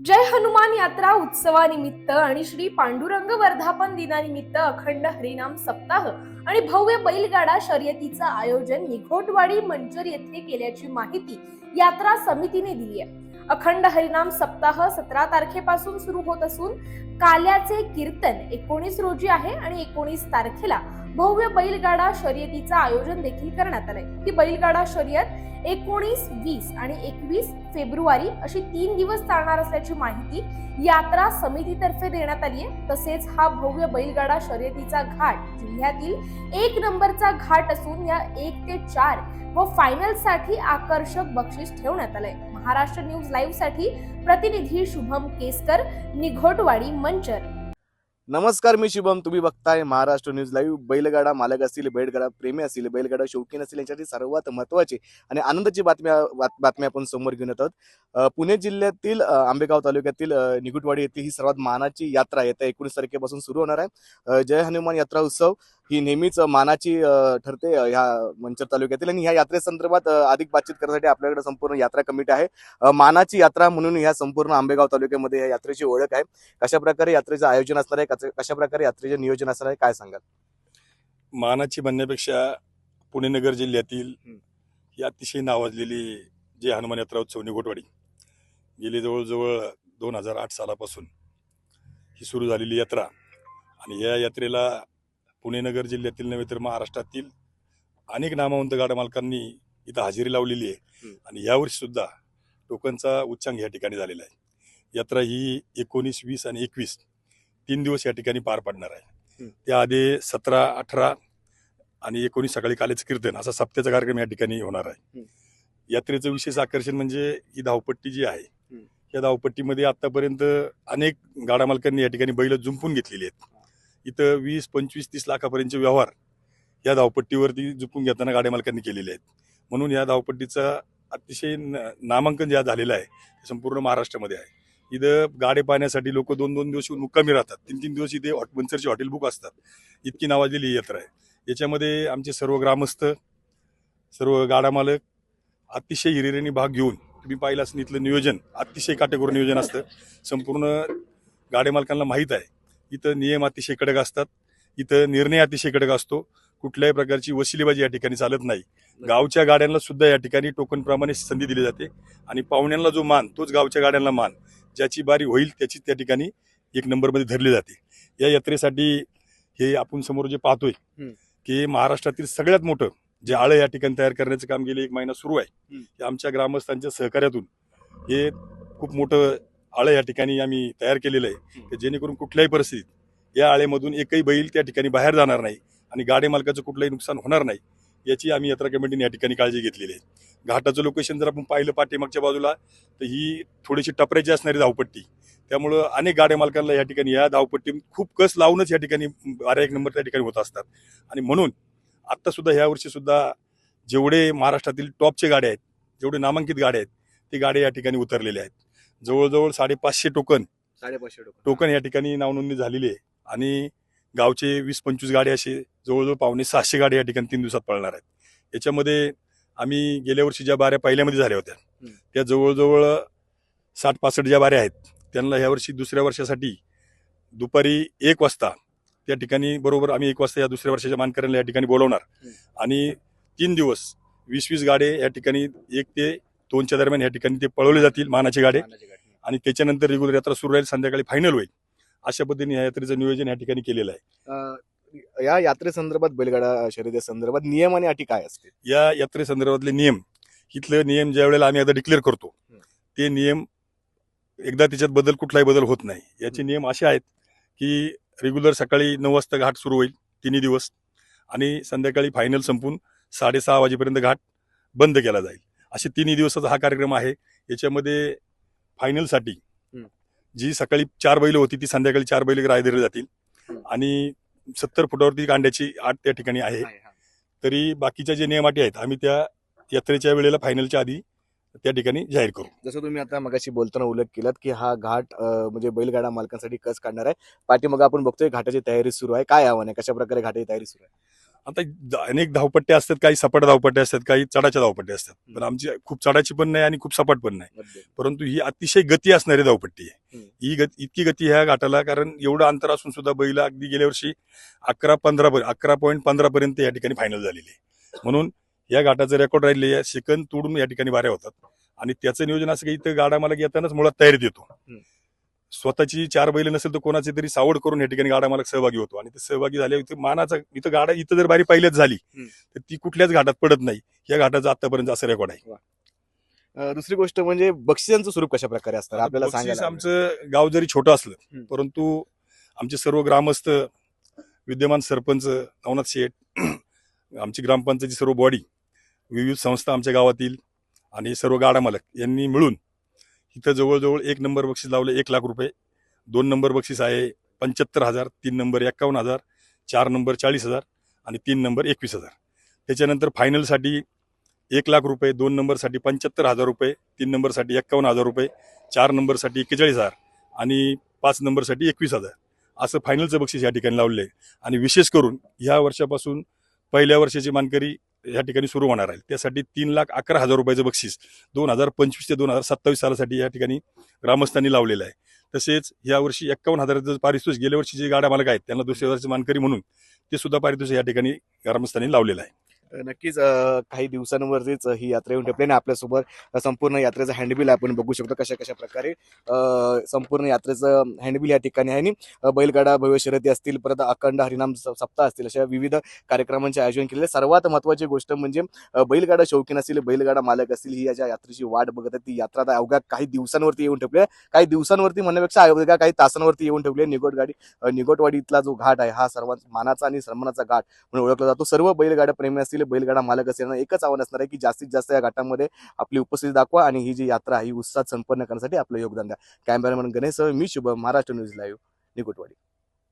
जय हनुमान यात्रा उत्सवानिमित्त आणि श्री पांडुरंग वर्धापन दिनानिमित्त अखंड हरिनाम सप्ताह आणि भव्य बैलगाडा शर्यतीचं आयोजन निघोटवाडी मंचर येथे केल्याची माहिती यात्रा समितीने दिली आहे. अखंड हरिनाम सप्ताह सतरा तारखेपासून सुरू होत असून काल्याचे कीर्तन एकोणीस रोजी आहे आणि एकोणीस तारखेला भव्य बैलगाडा शर्यतीचं आयोजन देखील करण्यात आलंय. ही बैलगाडा शर्यत एकोणीस वीस आणि एकवीस फेब्रुवारी अशी तीन दिवस चालणार असल्याची माहिती यात्रा समितीतर्फे देण्यात आली आहे तसेच हा भव्य बैलगाडा शर्यतीचा घाट जिल्ह्यातील एक नंबरचा घाट असून या एक ते चार व फायनलसाठी आकर्षक बक्षीस ठेवण्यात आलंय. महाराष्ट्र न्यूज लाईव्हसाठी प्रतिनिधी शुभम केसकर निघोटवाडी मंचर. नमस्कार मी शुभम. तुम्ही बघताय महाराष्ट्र न्यूज लाईव्ह. बैलगाडा मालक असतील बैलगाडा प्रेमी असतील बैलगाडा शौकीन असतील यांच्यासाठी सर्वात महत्वाची आणि आनंदाची बातम्या बात- बातम्या आपण समोर घेऊन येत आहोत. पुणे जिल्ह्यातील आंबेगाव तालुक्यातील अ, निगुटवाडी येथे ही सर्वात मानाची यात्रा येत्या एकोणीस तारखेपासून सुरू होणार आहे. जय हनुमान यात्रा उत्सव ही नेहमीच मानाची ठरते ह्या मंचर तालुक्यातील आणि ह्या यात्रेसंदर्भात अधिक बातचीत करण्यासाठी आपल्याकडे संपूर्ण यात्रा कमिटी आहे. मानाची यात्रा म्हणून ह्या संपूर्ण आंबेगाव तालुक्यामध्ये या यात्रेची ओळख आहे. कशा प्रकारे यात्रेचं आयोजन असणार आहे कच- कशा प्रकारे यात्रेचे नियोजन असणार आहे काय सांगाल मानाची म्हणण्यापेक्षा पुणे नगर जिल्ह्यातील हं. अतिशय नावाजलेली जे हनुमान यात्रा उत्सव निगोटवाडी गेली जवळजवळ दोन हजार आठ सालापासून ही सुरू झालेली यात्रा आणि या यात्रेला पुणे नगर जिल्ह्यातील नव्हे तर महाराष्ट्रातील अनेक नामवंत गाडा मालकांनी इथं हजेरी लावलेली आहे. आणि यावर्षी सुद्धा टोकनचा उच्चांक या ठिकाणी झालेला आहे यात्रा ही एकोणीस वीस आणि एकवीस तीन दिवस या ठिकाणी पार पडणार आहे. त्याआधी सतरा अठरा आणि एकोणीस सकाळी कालेचं कीर्तन असा सप्त्याचा कार्यक्रम या ठिकाणी होणार आहे. यात्रेचं विशेष आकर्षण म्हणजे ही धावपट्टी जी आहे. या धावपट्टीमध्ये आतापर्यंत अनेक गाडा मालकांनी या ठिकाणी बैल जुंपून घेतलेली आहेत इथं वीस पंचवीस तीस लाखापर्यंतचे व्यवहार या धावपट्टीवरती जुपून घेताना गाड्या मालकांनी केलेले आहेत म्हणून या धावपट्टीचा अतिशय नामांकन जे झालेलं आहे ते संपूर्ण महाराष्ट्रामध्ये आहे इथं गाडे पाहण्यासाठी लोक दोन दोन दिवस येऊन मुक्कामी राहतात. तीन तीन दिवस इथे हॉट मंचरची हॉटेल बुक असतात. इतकी नावाजलेली ही यात्रा आहे. याच्यामध्ये आमचे सर्व ग्रामस्थ सर्व गाडा मालक अतिशय हिरिरेने भाग घेऊन तुम्ही पाहिलं असं इथलं नियोजन अतिशय काटेकोर नियोजन असतं. संपूर्ण गाडे मालकांना माहीत आहे. इथं नियम अतिशय कडक असतात. इथं निर्णय अतिशय कडक असतो. कुठल्याही प्रकारची वशिलेबाजी या ठिकाणी चालत नाही. गावच्या गाड्यांना सुद्धा या ठिकाणी टोकनप्रमाणे संधी दिली जाते आणि पाहुण्यांना जो मान तोच गावच्या गाड्यांना मान ज्याची बारी होईल त्याची त्या ठिकाणी एक नंबरमध्ये धरली जाते. या यात्रेसाठी हे आपण समोर जे पाहतोय. की महाराष्ट्रातील सगळ्यात मोठं जे आळं या ठिकाणी तयार करण्याचं काम गेले एक महिना सुरू आहे. हे आमच्या ग्रामस्थांच्या सहकार्यातून हे खूप मोठं आळं या ठिकाणी आम्ही तयार केलेलं आहे. जेणेकरून कुठल्याही परिस्थितीत या आळेमधून एकही बैल त्या ठिकाणी बाहेर जाणार नाही. आणि गाडी मालकाचं कुठलंही नुकसान होणार नाही याची आम्ही यात्रा कमिटीने या ठिकाणी काळजी घेतलेली आहे. घाटाचं लोकेशन जर आपण पाहिलं पाठीमागच्या बाजूला तर ही थोडीशी टपऱ्याची असणारी धावपट्टी. त्यामुळं अनेक गाड्या मालकांना या ठिकाणी या धावपट्टी खूप कस लावूनच या ठिकाणी बारा एक नंबर त्या ठिकाणी होत असतात. आणि म्हणून आत्ता सुद्धा ह्या वर्षी सुद्धा जेवढे महाराष्ट्रातील टॉपचे गाड्या आहेत जेवढे नामांकित गाड्या आहेत ते गाड्या या ठिकाणी उतरलेल्या आहेत. जवळजवळ साडेपाचशे टोकन साडेपाचशे टोकन या ठिकाणी नावनोंदणी झालेली आहे. आणि गावचे वीस पंचवीस गाड्या असे जवळजवळ पावणे सहाशे गाड्या या ठिकाणी तीन दिवसात पळणार आहेत. याच्यामध्ये आम्ही गेल्या वर्षी ज्या बाऱ्या पहिल्यामध्ये झाल्या होत्या. त्या जवळजवळ साठ पासष्ट ज्या बाऱ्या आहेत त्यांना ह्या वर्षी दुसऱ्या वर्षासाठी दुपारी एक वाजता त्या ठिकाणी बरोबर आम्ही एक वाजता या दुसऱ्या वर्षाच्या मानकऱ्यांना या ठिकाणी बोलवणार. आणि तीन दिवस वीस वीस गाडे या ठिकाणी एक ते दोनच्या दरम्यान या ठिकाणी ते पळवले जातील मानाचे गाडे. आणि त्याच्यानंतर रेग्युलर यात्रा सुरू राहील संध्याकाळी फायनल होईल. अशा पद्धतीने या यात्रेचं नियोजन या ठिकाणी केलेलं आहे. या यात्रेसंदर्भात बैलगाडा शर्यती संदर्भात नियम आणि अटी काय असते या यात्रेसंदर्भातले नियम इथले नियम ज्या वेळेला आम्ही आता डिक्लेअर करतो. ते नियम एकदा त्याच्यात बदल कुठलाही बदल होत नाही याचे नियम असे आहेत की रेग्युलर सकाळी नऊ वाजता घाट सुरू होईल तिन्ही दिवस आणि संध्याकाळी फायनल संपून साडेसहा वाजेपर्यंत घाट बंद केला जाईल असे तिन्ही दिवसाचा हा कार्यक्रम आहे याच्यामध्ये फायनलसाठी. जी सकाळी चार बैल होती ती संध्याकाळी चार बैल रायदरले जातील. आणि सत्तर फुटावरती कांड्याची आठ त्या ठिकाणी आहे. तरी बाकीच्या जे नियम अटी आहेत आम्ही त्या यात्रेच्या वेळेला फायनलच्या आधी त्या ठिकाणी जाहीर करू. जसं तुम्ही आता मगाशी बोलताना उल्लेख केलात की हा घाट म्हणजे बैलगाडा मालकांसाठी कस काढणार आहे? पाठीमागे आपण बघतोय घाटाची तयारी सुरू आहे. काय आव्हान आहे? कशा प्रकारे घाटाची तयारी सुरू आहे? आता अनेक धावपट्ट्या असतात काही सपाट धावपट्ट्या असतात काही चढाच्या धावपट्ट्या असतात. पण आमची खूप चढाची पण नाही आणि खूप सपाट पण नाही. परंतु ही अतिशय गती असणारी धावपट्टी आहे. ही गती इतकी गती ह्या घाटाला कारण एवढं अंतर असून सुद्धा बैल अगदी गेल्या वर्षी अकरा पंधरा अकरा पॉईंट पंधरा पर्यंत या ठिकाणी फायनल झालेली आहे. म्हणून या घाटाचं रेकॉर्ड राहिले या सेकंद तोडून या ठिकाणी बाऱ्या होतात. आणि त्याचं नियोजन असं की इथं गाडा मला येतानाच मुळात तयारीत येतो हम्म. स्वतःची चार बैल नसेल तर कोणाची तरी सावड करून या ठिकाणी गाडा मालक सहभागी होतो आणि ते सहभागी झाले इथं मानाचा इथं गाडा इथं जर बारी पहिल्याच झाली. तर ती कुठल्याच घाटात पडत नाही या घाटाचा आतापर्यंत असं रेकॉर्ड आहे दुसरी गोष्ट म्हणजे बक्षिसांचं स्वरूप कशा प्रकारे असतं आपल्याला सांगायला. आमचं गाव जरी छोटं असलं. परंतु आमचे सर्व ग्रामस्थ विद्यमान सरपंच नवनाथ शेठ आमची ग्रामपंचायतची सर्व बॉडी विविध संस्था आमच्या गावातील आणि सर्व गाडा मालक यांनी मिळून इथं जवळजवळ एक नंबर बक्षीस लावले एक लाख रुपये. दोन नंबर बक्षीस आहे पंच्याहत्तर हजार. तीन नंबर एक्कावन्न हजार. चार नंबर चाळीस हजार. आणि तीन नंबर एकवीस हजार. त्याच्यानंतर फायनलसाठी एक लाख रुपये दोन नंबरसाठी पंच्याहत्तर हजार रुपये तीन नंबरसाठी एक्कावन्न हजार रुपये चार नंबरसाठी एक्केचाळीस हजार आणि पाच नंबरसाठी एकवीस हजार. असं फायनलचं बक्षीस या ठिकाणी लावलं आहे. आणि विशेष करून ह्या वर्षापासून पहिल्या वर्षाची मानकरी या ठिकाणी सुरू होणार आहे. त्यासाठी तीन लाख अकरा हजार रुपयाचं बक्षीस दोन हजार पंचवीस ते दोन हजार सत्तावीस सालासाठी या ठिकाणी ग्रामस्थांनी लावलेलं आहे. तसेच यावर्षी एक्कावन्न हजाराचं पारितोषिक गेल्या वर्षी जे गाड्या मालक आहेत त्यांना दुसऱ्या वर्षी मानकरी म्हणून ते सुद्धा पारितोषिक या ठिकाणी ग्रामस्थांनी लावलेलं आहे. नक्कीच काही दिवसांवरतीच ही यात्रा येऊन ठेपली आणि आपल्यासोबत संपूर्ण यात्रेचं हँडबिल आपण बघू शकतो कशा कशा प्रकारे संपूर्ण यात्रेचं हँडबिल या ठिकाणी आहे. आणि बैलगाडा भव्य शर्यती असतील परत अखंड हरिनाम सप्ताह असतील अशा विविध कार्यक्रमांचे आयोजन केलेले सर्वात महत्वाची गोष्ट म्हणजे बैलगाडा शौकीन असतील बैलगाडा मालक असतील ही याच्या यात्रेची वाट बघत आहे ती यात्रा आता अवघ्या काही दिवसांवरती येऊन ठेवली आहे. काही दिवसांवरती म्हणण्यापेक्षा अवघ्या काही तासांवरती येऊन ठेवली आहे. निगोट गाडी निगोटवाडी इथला जो घाट आहे हा सर्वात मानाचा आणि सन्मानाचा घाट म्हणून ओळखला जातो. सर्व बैलगाडा प्रेमी असतील बैलगाडा मालक असेल एकच आव्हान असणार आहे की जास्तीत जास्त या घाटामध्ये आपली उपस्थिती दाखवा आणि ही जी यात्रा आहे ही उत्साहात संपन्न करण्यासाठी आपलं योगदान द्या. कॅमेरामॅन गणेश मी शुभम महाराष्ट्र न्यूज लाईव्ह निकुटवाडी.